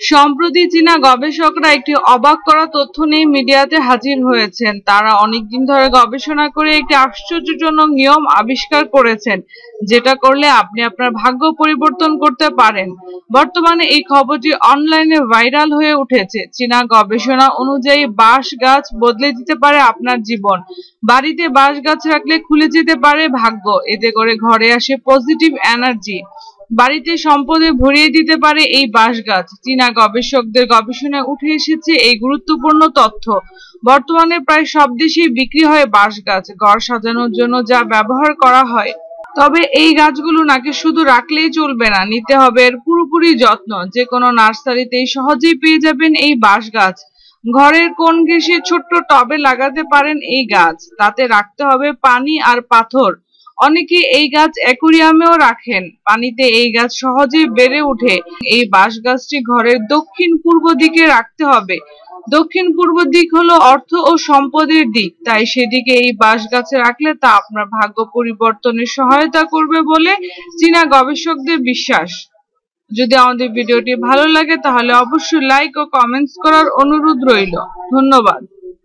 সম্প্রতি চীনা গবেষকরা একটি অবাক করা তথ্য নিয়ে মিডিয়াতে হাজির হয়েছেন। তারা অনেকদিন ধরে গবেষণা করে একটি আশ্চর্যজনক নিয়ম আবিষ্কার করেছেন, যেটা করলে আপনি আপনার ভাগ্য পরিবর্তন করতে পারেন। বর্তমানে এই খবরটি অনলাইনে ভাইরাল হয়ে উঠেছে। চীনা গবেষণা অনুযায়ী বাঁশ গাছ বদলে দিতে পারে আপনার জীবন। বাড়িতে বাঁশ গাছ রাখলে খুলে যেতে পারে ভাগ্য। এতে করে ঘরে আসে পজিটিভ এনার্জি। বাড়িতে সম্পদে ভরিয়ে দিতে পারে এই বাঁশ গাছ চীনা গবেষকদের গবেষণায় উঠে এসেছে এই গুরুত্বপূর্ণ তথ্য। বর্তমানে প্রায় সব দেশেই বিক্রি হয় বাঁশ গাছ ঘর সাজানোর জন্য যা ব্যবহার করা হয়। তবে এই গাছগুলো নাকি শুধু রাখলেই চলবে না, নিতে হবে এর পুরোপুরি যত্ন। যে কোনো নার্সারিতেই সহজেই পেয়ে যাবেন এই বাঁশ গাছ ঘরের কোন ঘেঁষে ছোট্ট টবে লাগাতে পারেন এই গাছ। তাতে রাখতে হবে পানি আর পাথর। অনেকে এই গাছ অ্যাকুরিয়ামেও রাখেন। পানিতে এই গাছ সহজেই বেড়ে ওঠে। এই বাঁশ গাছটি ঘরের দক্ষিণ পূর্ব দিকে রাখতে হবে। দক্ষিণ পূর্ব দিক হলো অর্থ ও সম্পদের দিক। তাই সেদিকে এই বাঁশ গাছে রাখলে তা আপনার ভাগ্য পরিবর্তনে সহায়তা করবে বলে চীনা গবেষকদের বিশ্বাস। যদি আমাদের ভিডিওটি ভালো লাগে, তাহলে অবশ্যই লাইক ও কমেন্টস করার অনুরোধ রইল। ধন্যবাদ।